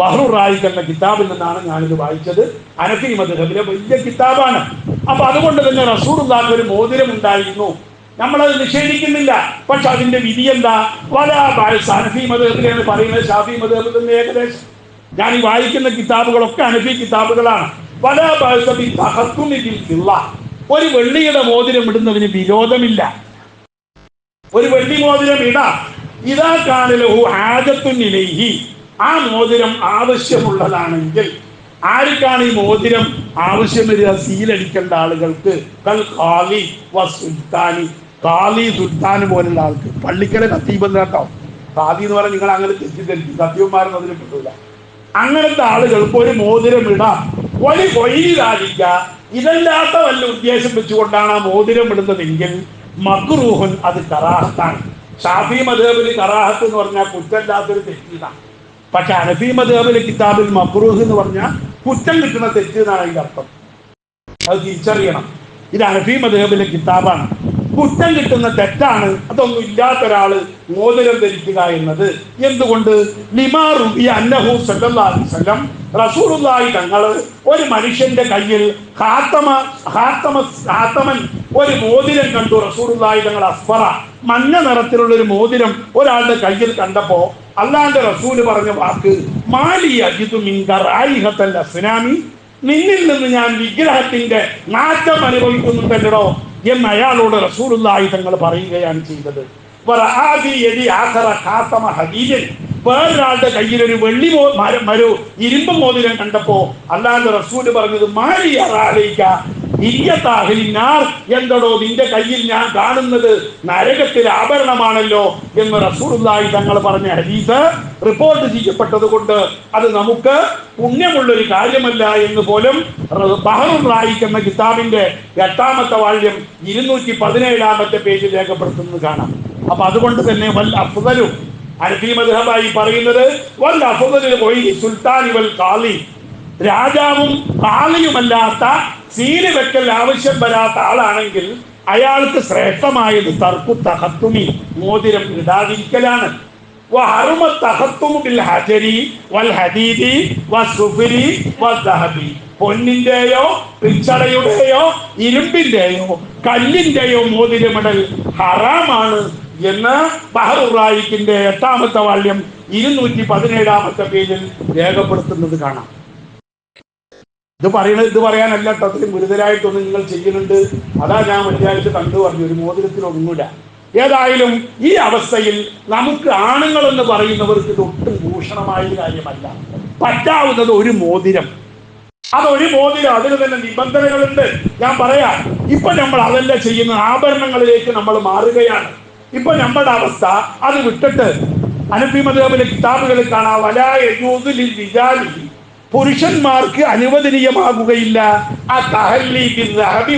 [SPEAKER 1] ബഹ്റുറായി എന്ന കിതാബിൽ നിന്നാണ് ഞാനിത് വായിച്ചത്. അനഫി മദ്ഹബിലെ വലിയ കിതാബാണ്. അപ്പൊ അതുകൊണ്ട് തന്നെ റസൂലുള്ളാഹി ഒരു മോതിരം ഉണ്ടായിരുന്നു. നമ്മളത് നിഷേധിക്കുന്നില്ല. പക്ഷെ അതിന്റെ വിധി എന്താ? വലാ വല അനഫി എന്ന് പറയുന്നത് ഷാഫി മദ്ഹബിൽ നിന്ന് ഏകദേശം. ഞാൻ ഈ വായിക്കുന്ന കിതാബുകളൊക്കെ അനഫി കിതാബുകളാണ്. വല ബാഴ്സബി തഹത്തുമിതിൽ ഒരു വെള്ളിയുടെ മോതിരം ഇടുന്നതിന് വിരോധമില്ല. ഒരു വെള്ളി മോതിരം ഇടാം. ഇതാ കാണിലഹു ആജത്തുനിലൈഹി ആ മോതിരം ആവശ്യമുള്ളതാണെങ്കിൽ ആർക്കാണ് ഈ മോതിരം ആവശ്യം വരിക സീലടിക്കേണ്ട ആളുകൾക്ക്. കൽ വ സുൽത്താനി. ഖാലി സുൽത്താൻ പോലുള്ള ആൾക്ക്. പള്ളിക്കലെ കത്തീബെന്ന് കേട്ടോ. ഖാദി എന്ന് പറഞ്ഞാൽ നിങ്ങൾ അങ്ങനെ തെറ്റിദ്ധരിക്കും. സത്യന്മാരൊന്നും അതിൽ കിട്ടൂല. അങ്ങനത്തെ ആളുകൾക്ക് ഒരു മോതിരം ഇടാം. ഒരു കൊയിലാലിക്ക ഇതല്ലാത്ത വല്ല ഉദ്ദേശം വെച്ചുകൊണ്ടാണ് ആ മോതിരം ഇടുന്നതെങ്കിൽ മക്രൂഹൻ അത് കറാഹത്താണ്. ഷാഫി മധേബിന് കറാഹത്ത് എന്ന് പറഞ്ഞാൽ കുറ്റമില്ലാത്തൊരു തെറ്റിതാണ്. പക്ഷെ അനബി മദേബിലെ കിതാബിൽ മക്രൂഹ് എന്ന് പറഞ്ഞാൽ കുറ്റം കിട്ടുന്ന തെറ്റ് എന്നാണ് അതിന്റെ അർത്ഥം. അത് തിരിച്ചറിയണം. ഇത് അനഫി മദേബിലെ കിതാബാണ്. കുറ്റം കിട്ടുന്ന തെറ്റാണ്. അതൊന്നും ഇല്ലാത്ത ഒരാൾ മോതിരം ധരിക്കുക എന്നത്. എന്തുകൊണ്ട്? ലിമാറു ഈ അന്നഹു വസല്ലം റസൂലുള്ളാഹി തങ്ങൾ ഒരു മനുഷ്യന്റെ കയ്യിൽ ഹാത്തമ ഹാത്തമ ഹാത്തമൻ ഒരു മോതിരം കണ്ടു റസൂലുള്ളാഹി തങ്ങൾ അസ്ഫറ. മഞ്ഞ നിറത്തിലുള്ള ഒരു മോതിരം ഒരാളുടെ കയ്യിൽ കണ്ടപ്പോ അള്ളാന്റെ റസൂൽ പറഞ്ഞ വാക്ക് അജിതു അസ്നാമി നിന്നിൽ നിന്ന് ഞാൻ വിഗ്രഹത്തിന്റെ നാറ്റം അനുഭവിക്കുന്നുണ്ടല്ലോ എന്ന് അയാളോട് റസൂലുള്ളാഹി തങ്ങൾ പറയുകയാണ് ചെയ്തത്. വേറൊരാളുടെ കയ്യിൽ ഒരു വെള്ളി മരം മരോ ഇരുമ്പ് മോതിരം കണ്ടപ്പോ അല്ലാണ്ട് റസൂൽ പറഞ്ഞത് മാലിയ അറാലിക്ക ഇയ്യത്താഹിലിനാർ എന്തടോ നിന്റെ കയ്യിൽ ഞാൻ കാണുന്നത് നരകത്തിലെ ആഭരണമാണല്ലോ എന്ന് റസൂലുള്ളാഹി തങ്ങൾ പറഞ്ഞ ഹരീസ് റിപ്പോർട്ട് ചെയ്യപ്പെട്ടത് കൊണ്ട് അത് നമുക്ക് പുണ്യമുള്ളൊരു കാര്യമല്ല എന്ന് പോലും ബഹറുൽ റായിക്ക് എന്ന കിതാബിന്റെ എട്ടാമത്തെ വാള്യം ഇരുന്നൂറ്റി പതിനേഴാമത്തെ പേജിൽ രേഖപ്പെടുത്തുന്നത് കാണാം. അപ്പൊ അതുകൊണ്ട് തന്നെ വൽ അഫ്സലും അനഫി മദ്ഹബായി പറയുന്നത് വൽ കൊയ്ലി സുൽത്താനി വൽ കാളി രാജാവും പാളിയുമല്ലാത്ത സീൽ വെക്കൽ ആവശ്യം വരാത്ത ആളാണെങ്കിൽ അയാൾക്ക് ശ്രേഷ്ഠമായത് തർക്കു തഹത്തുമി മോതിരം ഇടാതിരിക്കലാണ്. പൊന്നിന്റെയോ പിച്ചടയുടെയോ ഇരുമ്പിന്റെയോ കല്ലിന്റെയോ മോതിരമിടൽ ഹറാമാണ് എന്ന് ബഹറുറായിക്കിന്റെ എട്ടാമത്തെ വാള്യം ഇരുന്നൂറ്റി പതിനേഴാമത്തെ പേജിൽ രേഖപ്പെടുത്തുന്നത് കാണാം. ഇത് പറയണത് ഇത് പറയാനല്ല അത്രയും ഗുരുതരായിട്ടൊന്നും നിങ്ങൾ ചെയ്യുന്നുണ്ട്. അതാ ഞാൻ വലിയാഴ്ച കണ്ടു പറഞ്ഞു. ഒരു മോതിരത്തിലൊന്നുമില്ല ഏതായാലും ഈ അവസ്ഥയിൽ നമുക്ക് ആണുങ്ങൾ എന്ന് പറയുന്നവർക്ക് ഇത് ഒട്ടും ഭൂഷണമായ കാര്യമല്ല. പറ്റാവുന്നത് ഒരു മോതിരം. അതൊരു മോതിരം. അതിന് തന്നെ നിബന്ധനകളുണ്ട്. ഞാൻ പറയാം ഇപ്പൊ നമ്മൾ അതല്ല ചെയ്യുന്ന ആഭരണങ്ങളിലേക്ക് നമ്മൾ മാറുകയാണ്. ഇപ്പൊ നമ്മുടെ അവസ്ഥ അത് വിട്ടിട്ട് അനുപിമതമിലെ കിതാബുകളിൽ കാണാം. വലായ വിചാരി പുരുഷന്മാർക്ക് അനുവദനീയമാകുകയില്ല. ആ തഹല്ലി റഹബി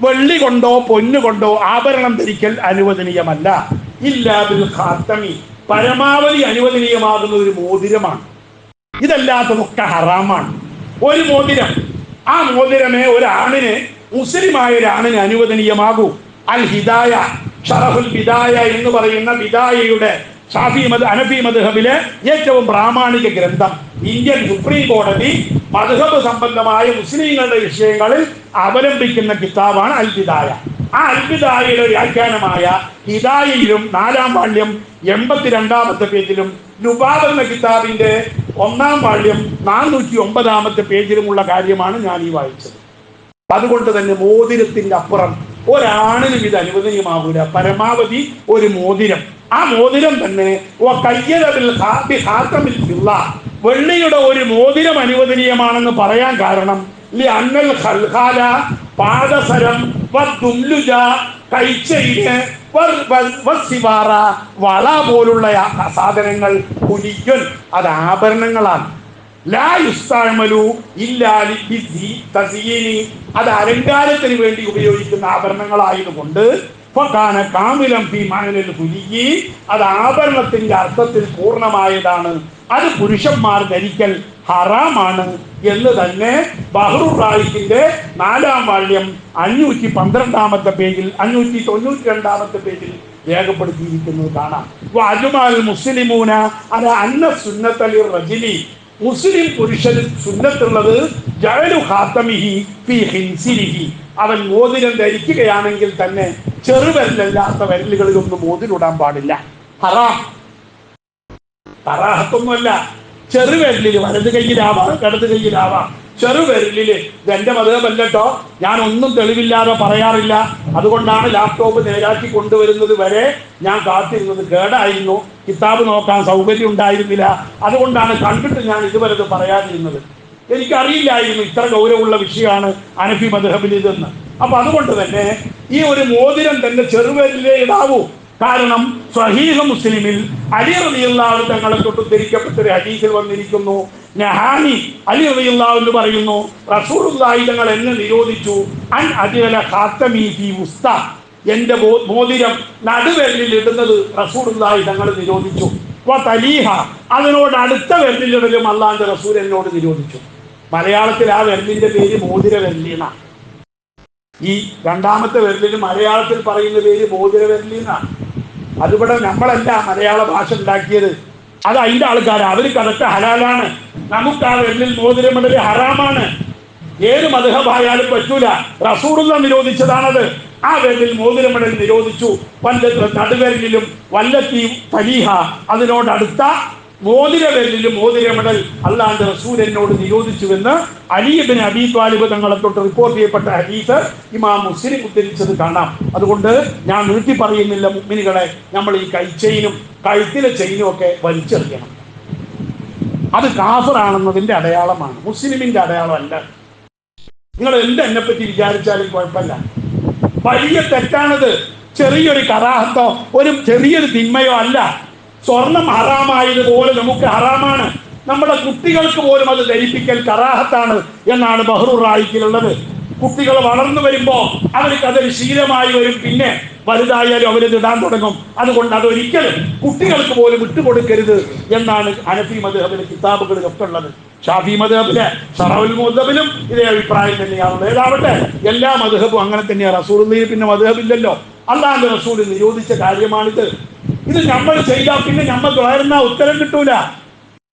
[SPEAKER 1] വെള്ളി കൊണ്ടോ പൊന്നു കൊണ്ടോ ആഭരണം ധരിക്കൽ അനുവദനീയമല്ല. ഇല്ലാ ബിൽ ഖാത്തമി. പരമാവധി അനുവദനീയമാകുന്ന ഒരു മോതിരമാണ്. ഇതല്ലാത്തതൊക്കെ ഹറാമാണ്. ഒരു മോതിരം. ആ മോതിരമേ ഒരാണിന് മുസ്ലിമായ ഒരാണിന് അനുവദനീയമാകൂ. അൽ ഹിദായ ഷറഫുൽ ബിദായ എന്ന് പറയുന്ന ബിദായയുടെ ഷാഫി മദ് അനഫി മദ്ഹബിലെ ഏറ്റവും പ്രാമാണിക ഗ്രന്ഥം. ഇന്ത്യൻ സുപ്രീം കോടതി മദ്ഹബ് സംബന്ധമായ മുസ്ലിങ്ങളുടെ വിഷയങ്ങളിൽ അവലംബിക്കുന്ന കിതാബാണ് അൽ ബിദായ ആ അൽ ബിദായയുടെ വ്യാഖ്യാനമായ ഹിദായയിലും നാലാം പാണ്ഡ്യം എൺപത്തിരണ്ടാമത്തെ പേജിലും നുബാബ് എന്ന കിതാബിന്റെ ഒന്നാം വാള്യം നാനൂറ്റി ഒമ്പതാമത്തെ പേജിലുമുള്ള കാര്യമാണ് ഞാൻ ഈ വായിച്ചത്. അതുകൊണ്ട് തന്നെ മോതിരത്തിന്റെ അപ്പുറം ഒരാണിനും ഇത് അനുവദനീയമാവൂല. പരമാവധി ഒരു മോതിരം. ആ മോതിരം തന്നെ. വെള്ളിയുടെ ഒരു മോതിരം അനുവദനീയമാണെന്ന് പറയാൻ കാരണം അന്നൽ ഖൽഖാല പാദസരം കൈച്ചയിന് വള പോലുള്ള സാധനങ്ങൾ കുനിക്കൻ അത് ആഭരണങ്ങളാണ്. അത് അലങ്കാരത്തിന് വേണ്ടി ഉപയോഗിക്കുന്ന ആഭരണങ്ങളായതുകൊണ്ട് കാമിലം കുലിയി. അത് ആഭരണത്തിന്റെ അർത്ഥത്തിൽ പൂർണമായതാണ് അത് പുരുഷന്മാർ ധരിക്കൽ ഹറാമാണ് എന്ന് തന്നെ ബഹ്റു റായിക്കിന്റെ നാലാം വാള്യം അഞ്ഞൂറ്റി പന്ത്രണ്ടാമത്തെ പേജിൽ അഞ്ഞൂറ്റി തൊണ്ണൂറ്റി രണ്ടാമത്തെ പേജിൽ രേഖപ്പെടുത്തിയിരിക്കുന്നത് കാണാം. അജുമാൽ മുസ്ലിമൂന അത് അന്ന സുന്നത്തലി റജിലി. മുസ്ലിം പുരുഷൻ സുന്നത്തുള്ളത് ജഴലു ഹാത്തമിഹി പി ഹിൻസിരിഹി അവൻ മോതിരം ധരിക്കുകയാണെങ്കിൽ തന്നെ ചെറുവിരലല്ലാത്ത വിരലുകളിലൊന്നും മോതിരിടാൻ പാടില്ല. ഹറാം. ഹറാഹത്തൊന്നുമല്ല ചെറുവിരലിൽ വലത് കയ്യിലാവാം ഇടത് കയ്യിലാവാം ചെറുവിരലിൽ ഇതെന്റെ മതമല്ലോ ഞാൻ ഒന്നും തെളിവില്ലാതെ പറയാറില്ല. അതുകൊണ്ടാണ് ലാപ്ടോപ്പ് നേരാക്കി കൊണ്ടുവരുന്നത് വരെ ഞാൻ കാത്തിരുന്നത്. കേടായിരുന്നു. കിതാബ് നോക്കാൻ സൗകര്യം ഉണ്ടായിരുന്നില്ല. അതുകൊണ്ടാണ് കണ്ടിട്ട് ഞാൻ ഇതുവരെ ഇത് പറയാതിരുന്നത്. എനിക്കറിയില്ലായിരുന്നു ഇത്ര ഗൗരവമുള്ള വിഷയമാണ് അനഫി മദ്ഹബിൽ ഇതെന്ന് അപ്പൊ അതുകൊണ്ട് തന്നെ ഈ ഒരു മോതിരം തന്നെ ചെറുവിരലിലേ ഇടാവൂ. കാരണം സ്വഹീഹ മുസ്ലിമിൽ അലി റളിയല്ലാഹു തങ്ങളെ തൊട്ട് ധരിക്കപ്പെട്ട ഒരു ഹദീസിൽ വന്നിരിക്കുന്നു. നഹാനി അലി റളിയല്ലാഹു എന്ന് പറയുന്നു റസൂലുള്ളാഹി തങ്ങൾ എന്നെ നിരോധിച്ചു. അൻ അദില ഖാത്തമീ ഉസ്ത. എന്റെ ബോ- മോതിരം നടുവെല്ലിൽ ഇടുന്നത് റസൂലുള്ളാഹി തങ്ങൾ നിരോധിച്ചു. തലീഹ അതിനോട് അടുത്ത വെല്ലിലിടലും അള്ളാന്റെ റസൂൽ എന്നോട് നിരോധിച്ചു. മലയാളത്തിൽ ആ വെല്ലിന്റെ പേര് മോതിര വെല്ലിന ഈ രണ്ടാമത്തെ വെല്ലിന് മലയാളത്തിൽ പറയുന്ന പേര് മോതിര വിരലിനാണ് അതിവിടെ നമ്മളല്ല മലയാള ഭാഷ ഉണ്ടാക്കിയത്? അത് അതിന്റെ ആൾക്കാർ അവർക്ക് അതൊക്കെ ഹലാലാണ്. നമുക്ക് ആ വെള്ളിൽ മോതിരമിടൽ ഹറാമാണ്. ഏത് മധുഹഭായാലും പറ്റൂല. റസൂറുള്ള നിരോധിച്ചതാണത്. ആ വെള്ളിൽ മോതിരമിടൽ നിരോധിച്ചു. വല്ല നടുവരലിലും വല്ലത്തി തലീഹ അതിനോടടുത്ത മോതിര വിരലിലും മോതിരമിടൽ അല്ലാണ്ട് റസൂൽ എന്നോട് നിരോധിച്ചുവെന്ന് അലിയബിന് അബി ത്വാലിബ് തങ്ങളെ തൊട്ട് റിപ്പോർട്ട് ചെയ്യപ്പെട്ട ഹദീസ് ഇമാം മുസ്ലിം ഉദ്ധരിച്ചത് കാണാം. അതുകൊണ്ട് ഞാൻ നീട്ടി പറയുന്നില്ല മുഗ്മിനികളെ നമ്മൾ ഈ കൈച്ചെയിനും കഴുത്തിലെ ചെയിനും ഒക്കെ വലിച്ചെറിയണം. അത് കാഫറാണെന്നതിന്റെ അടയാളമാണ്. മുസ്ലിമിന്റെ അടയാളമല്ല. നിങ്ങൾ എന്ത് എന്നെ പറ്റി വിചാരിച്ചാലും കുഴപ്പമില്ല. വലിയ തെറ്റാണത്. ചെറിയൊരു കറാഹത്തോ ഒരു ചെറിയൊരു തിന്മയോ അല്ല. സ്വർണം ഹറാമായതുപോലെ നമുക്ക് ഹറാമാണ്. നമ്മുടെ കുട്ടികൾക്ക് പോലും അത് ധരിപ്പിക്കൽ കറാഹത്താണ് എന്നാണ് ബഹ്റൂർ റായിക്കിലുള്ളത്. കുട്ടികൾ വളർന്നു വരുമ്പോൾ അവർക്ക് അതൊരു ശീലമായി വരും. പിന്നെ വലുതായാലും അവരത് ഇടാൻ തുടങ്ങും. അതുകൊണ്ട് അതൊരിക്കലും കുട്ടികൾക്ക് പോലും വിട്ടുകൊടുക്കരുത് എന്നാണ് അനഫി മദ്ഹബിലെ കിതാബുകളിലൊക്കെ ഉള്ളത് ഷാഫി മദ്ഹബിലെ ഷറവുൽ മുദബിലും ഇതേ അഭിപ്രായം തന്നെയാണുള്ളത് ഏതാവട്ടെ എല്ലാ മധുഹബും അങ്ങനെ തന്നെയാണ് റസൂൾ പിന്നെ മദ്ഹബില്ലല്ലോ അള്ളാഹിന്റെ റസൂൽ നിരോധിച്ച കാര്യമാണിത്. ഇത് നമ്മൾ ചെയ്താൽ പിന്നെ നമ്മൾ വേറുന്ന ഉത്തരം കിട്ടൂല.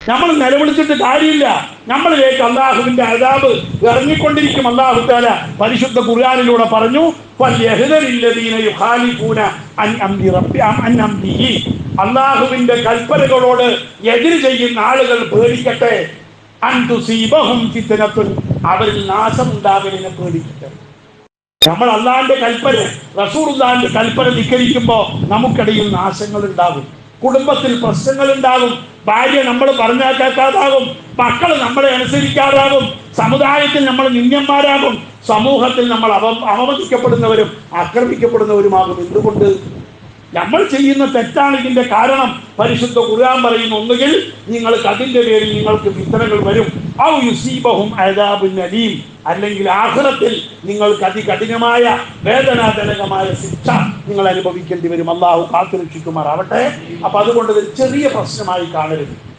[SPEAKER 1] നമ്മൾ നിലവിളിച്ചിട്ട് കാര്യമില്ല. നമ്മളിലേക്ക് അള്ളാഹുവിന്റെ അതാബ് ഇറങ്ങിക്കൊണ്ടിരിക്കും. അള്ളാഹു താല പരിശുദ്ധ ഖുർആനിലൂടെ പറഞ്ഞു. അള്ളാഹുവിന്റെ കൽപ്പനകളോട് എതിര് ചെയ്യുന്ന ആളുകൾ പേടിക്കട്ടെ. അവരിൽ നാശം ഉണ്ടാകലിനെ പേടിക്കട്ടെ. നമ്മൾ അള്ളാന്റെ കൽപ്പന റസൂർദാന്റെ കൽപ്പന ധിക്കരിക്കുമ്പോൾ നമുക്കിടയിൽ നാശങ്ങൾ ഉണ്ടാകും കുടുംബത്തിൽ പ്രശ്നങ്ങൾ ഉണ്ടാകും ഭാര്യ നമ്മൾ പറഞ്ഞാൽ കേൾക്കാതാകും മക്കൾ നമ്മളെ അനുസരിക്കാതാകും. സമുദായത്തിൽ നമ്മൾ നിന്യന്മാരാകും സമൂഹത്തിൽ നമ്മൾ അവ അവമതിക്കപ്പെടുന്നവരും ആക്രമിക്കപ്പെടുന്നവരുമാകും. എന്തുകൊണ്ട്? നമ്മൾ ചെയ്യുന്ന തെറ്റാണ് ഇതിന്റെ കാരണം. പരിശുദ്ധ ഖുർആൻ പറയുന്ന ഒന്നുകിൽ നിങ്ങൾക്ക് അതിന്റെ പേരിൽ നിങ്ങൾക്ക് വിത്തനങ്ങൾ വരും. ഔ യുസീബഹും അദാബുൻ അലീം. അല്ലെങ്കിൽ ആഖിറത്തിൽ നിങ്ങൾക്ക് അതികഠിനമായ വേദനാജനകമായ ശിക്ഷ നിങ്ങൾ അനുഭവിക്കേണ്ടി വരും. അള്ളാഹു കാത്തുരക്ഷിക്കുമാറാവട്ടെ അപ്പൊ അതുകൊണ്ട് ഒരു ചെറിയ പ്രശ്നമായി കാണരുത്.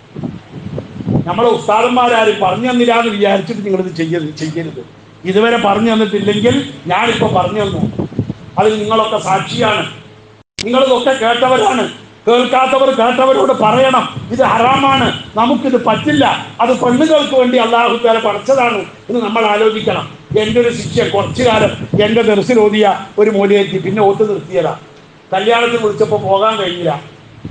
[SPEAKER 1] നമ്മളെ ഉസ്താദന്മാരാരും പറഞ്ഞു തന്നില്ല എന്ന് വിചാരിച്ചിട്ട് നിങ്ങളിത് ചെയ്യരുത് ചെയ്യരുത്. ഇതുവരെ പറഞ്ഞു തന്നിട്ടില്ലെങ്കിൽ ഞാനിപ്പോ പറഞ്ഞു തന്നു. അതിൽ നിങ്ങളൊക്കെ സാക്ഷിയാണ്. നിങ്ങളിതൊക്കെ കേട്ടവരാണ്. കേൾക്കാത്തവർ കേട്ടവരോട് പറയണം. ഇത് ഹറാമാണ്. നമുക്കിത് പറ്റില്ല. അത് പെണ്ണുകൾക്ക് വേണ്ടി അള്ളാഹു പേരെ പഠിച്ചതാണ് എന്ന് നമ്മൾ ആലോചിക്കണം. എന്റെ ഒരു ശിക്ഷ കുറച്ചു കാലം എന്റെ ദർശനോദിയ ഒരു മൂലയേക്ക് പിന്നെ ഒത്തു നിർത്തിയതാ. കല്യാണത്തിന് വിളിച്ചപ്പോൾ പോകാൻ കഴിഞ്ഞില്ല.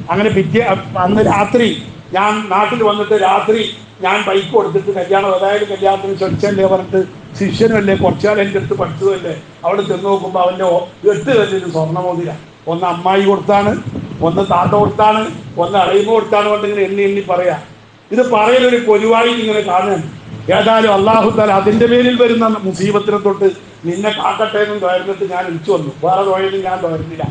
[SPEAKER 1] അങ്ങനെ പിറ്റേ അന്ന് രാത്രി ഞാൻ നാട്ടിൽ വന്നിട്ട് രാത്രി ഞാൻ ബൈക്ക് കൊടുത്തിട്ട് കല്യാണം അതായത് കല്യാണത്തിന് ക്ഷണിച്ചല്ലേ പറഞ്ഞിട്ട് ശിഷ്യനല്ലേ കുറച്ചുകാലം എന്റെ അടുത്ത് പഠിച്ചതല്ലേ അവിടെ ചെന്ന് നോക്കുമ്പോൾ അവന്റെ എട്ട് കല്ലിന് സ്വർണമോതിര. ഒന്ന് അമ്മായി കൊടുത്താണ് ഒന്ന് താത്ത കൊടുത്താണ് ഒന്ന് അറിയുമ്പോൾ കൊടുത്താണ് കൊണ്ട് ഇങ്ങനെ എണ്ണി എണ്ണി പറയാം. ഇത് പറയലൊരു പൊലിവായി ഇങ്ങനെ കാണാൻ ഏതായാലും അള്ളാഹു താല അതിന്റെ പേരിൽ വരുന്ന മുസീബത്തിനെ തൊട്ട് നിന്നെ കാക്കട്ടെ എന്നും തോരുന്നിട്ട് ഞാൻ വിളിച്ചു വന്നു. വേറെ തോയൊന്നും ഞാൻ തോരുന്നില്ല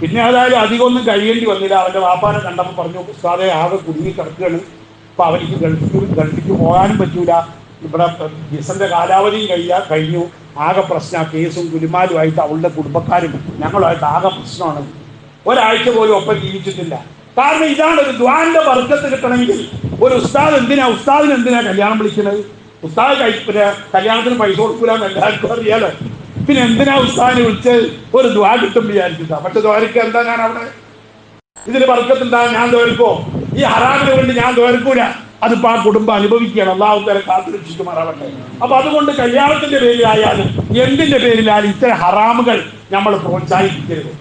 [SPEAKER 1] പിന്നെ ഏതായാലും അധികമൊന്നും കഴിയേണ്ടി വന്നില്ല. അവന്റെ വാപ്പാനെ കണ്ടപ്പോൾ പറഞ്ഞു ഉസ്താദെ ആകെ കുടുങ്ങി കിടക്കുകയാണ്. അപ്പൊ അവർക്ക് ഗൾഫിക്ക് ഗൾഫിക്ക് പോകാനും പറ്റൂല. ഇവിടെ വിസന്റെ കാലാവധിയും കഴിയാ കഴിഞ്ഞു. ആകെ പ്രശ്ന കേസും കുരുമാലുമായിട്ട് അവളുടെ കുടുംബക്കാരും ഞങ്ങളുമായിട്ട് ആകെ പ്രശ്നമാണ്. ഒരാഴ്ച പോലും ഒപ്പം ജീവിച്ചിട്ടില്ല. കാരണം ഇതാണ് ഒരു ദ്വാന്റെ വർഗത്ത് കിട്ടണമെങ്കിൽ ഒരു ഉസ്താദ് എന്തിനാ? ഉസ്താദിന് എന്തിനാ കല്യാണം വിളിക്കുന്നത്? ഉസ്താദ് കഴി കല്യാണത്തിന് പൈസ കൊടുക്കൂലെന്ന് എല്ലാവർക്കും അറിയാലോ. പിന്നെ എന്തിനാ ഉസ്താദിനെ വിളിച്ച് ഒരു ദ്വാ കിട്ടും വിചാരിച്ചിട്ടാ? പക്ഷെ ദ്വാരക്ക് എന്താ ഞാൻ അവിടെ ഇതിന് വർക്കത്തുണ്ടാ ഞാൻ ദ്വാരക്കോ? ഈ ഹറാമിന് വേണ്ടി ഞാൻ ദ്വാരക്കൂല. അതിപ്പോ ആ കുടുംബം അനുഭവിക്കുകയാണ്. അള്ളാഹു തല കാത്തുരക്ഷിക്കുമാറാവട്ടെ. അപ്പൊ അതുകൊണ്ട് കല്യാണത്തിന്റെ പേരിലായാലും എന്തിന്റെ പേരിലായാലും ഇത്തരം ഹറാമുകൾ നമ്മൾ പ്രോത്സാഹിപ്പിക്കരുത്.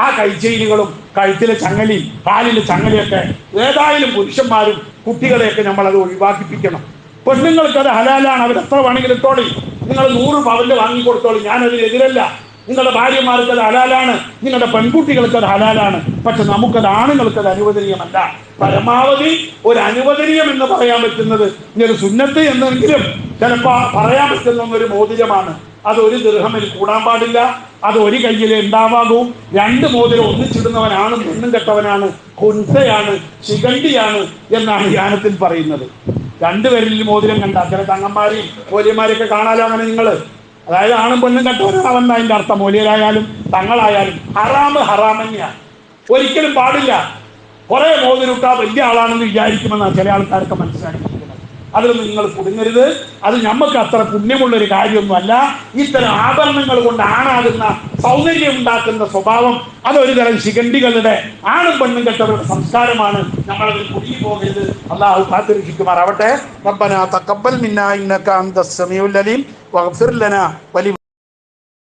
[SPEAKER 1] ആ കൈച്ചെയിലുകളും കഴുത്തിലെ ചങ്ങലി കാലിലെ ചങ്ങലിയൊക്കെ ഏതായാലും പുരുഷന്മാരും കുട്ടികളെയൊക്കെ നമ്മൾ അത് ഒഴിവാക്കിപ്പിക്കണം. പെണ്ണുങ്ങൾക്ക് അത് ഹലാലാണ്. അവർ എത്ര വേണമെങ്കിലും ഇട്ടോളി. നിങ്ങൾ നൂറ് പവന്റെ വാങ്ങിക്കൊടുത്തോളി. ഞാൻ അതിനെതിരല്ല നിങ്ങളുടെ ഭാര്യമാർക്ക് അത് ഹലാലാണ്. നിങ്ങളുടെ പെൺകുട്ടികൾക്ക് അത് ഹലാലാണ്. പക്ഷെ നമുക്കത് ആണുങ്ങൾക്ക് അത് അനുവദനീയമല്ല. പരമാവധി ഒരു അനുവദനീയം എന്ന് പറയാൻ പറ്റുന്നത് ഇനി ഒരു സുന്നത്ത് എന്നെങ്കിലും ചിലപ്പോ പറയാൻ പറ്റുന്ന ഒരു മോതിരമാണ്. അത് ഒരു ദൃഹമിൽ കൂടാൻ പാടില്ല. അത് ഒരു കയ്യിലേ ഉണ്ടാവാകൂ. രണ്ട് മോതിരം ഒന്നിച്ചിടുന്നവനാണ് മുന്നും കെട്ടവനാണ് കുൻസയാണ് ശിഖണ്ഡിയാണ് എന്നാണ് ധ്യാനത്തിൽ പറയുന്നത്. രണ്ടുപേരിൽ മോതിരം കണ്ട ചില തങ്ങന്മാരെയും മൂല്യന്മാരെയൊക്കെ കാണാലോ അങ്ങനെ നിങ്ങൾ അതായത് ആണും പെണ്ണും അതിന്റെ അർത്ഥം. മോലിയരായാലും തങ്ങളായാലും ഹറാമ് ഹറാമന്യ. ഒരിക്കലും പാടില്ല. കുറെ മോതിരിട്ടാ വലിയ ആളാണെന്ന് വിചാരിക്കുമെന്നാണ് ചില ആൾക്കാരൊക്കെ മനസ്സിലാക്കിയിരിക്കുന്നത്. അതിൽ നിങ്ങൾ കുടുങ്ങരുത്. അത് നമുക്ക് അത്ര പുണ്യമുള്ള ഒരു കാര്യമൊന്നുമല്ല. ഇത്തരം ആഭരണങ്ങൾ കൊണ്ട് ആണാകുന്ന സൗന്ദര്യം ഉണ്ടാക്കുന്ന സ്വഭാവം അതൊരു തരം ശിഖണ്ഡികളുടെ ആണും പെണ്ണും കെട്ടവരുടെ സംസ്കാരമാണ്. നമ്മളതിൽ കുടുങ്ങി പോകരുത്. അള്ളാഹു കാത്തിരക്ഷിക്കുമാറാവട്ടെ. റബ്ബന തക്കബൽ മിന്ന ഇന്നക അന്ത സമീഉൽ അലീം വഗ്ഫിർ ലനാ വലി